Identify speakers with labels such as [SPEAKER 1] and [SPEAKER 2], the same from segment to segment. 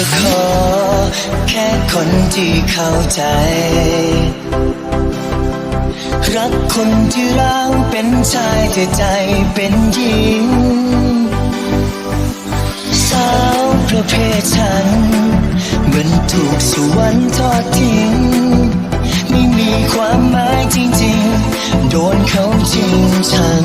[SPEAKER 1] ก็ขอแค่คนที่เข้าใจ รักคนที่ร่างเป็นชายแต่ใจเป็นหญิง สาวประเภทฉันเหมือนถูกสวรรค์ทอดทิ้ง ไม่มีความหมายจริงๆ โดนเขาจริงชัง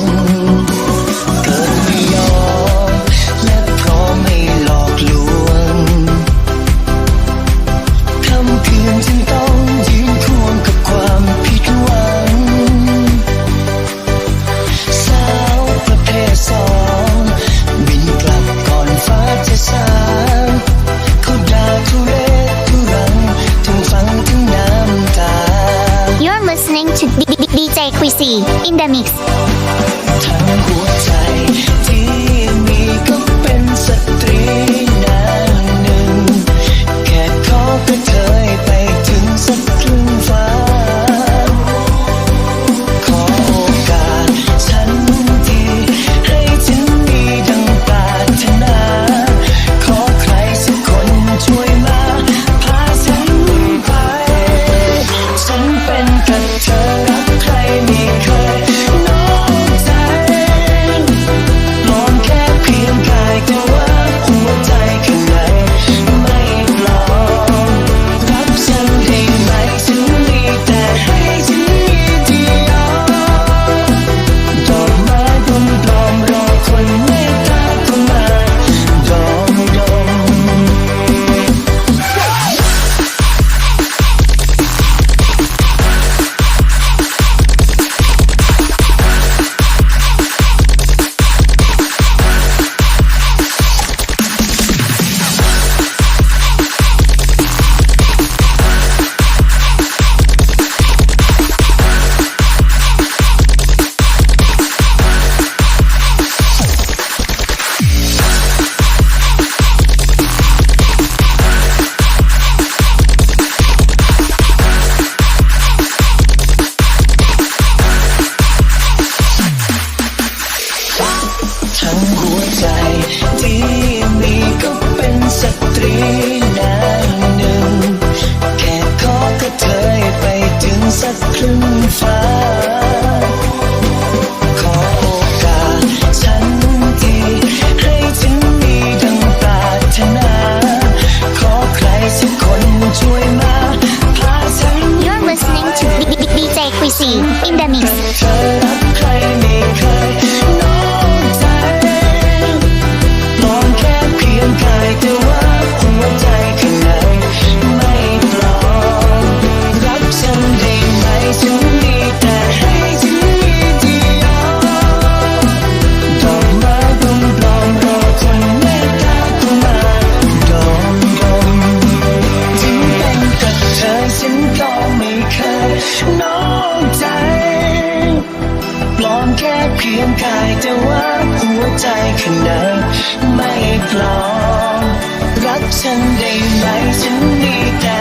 [SPEAKER 2] We see in the mix.
[SPEAKER 1] น้องใจปลอมแค่เพียงกายแต่ว่าหัวใจข้างในไม่ปลอมรักฉันได้ไหมฉันมีแต่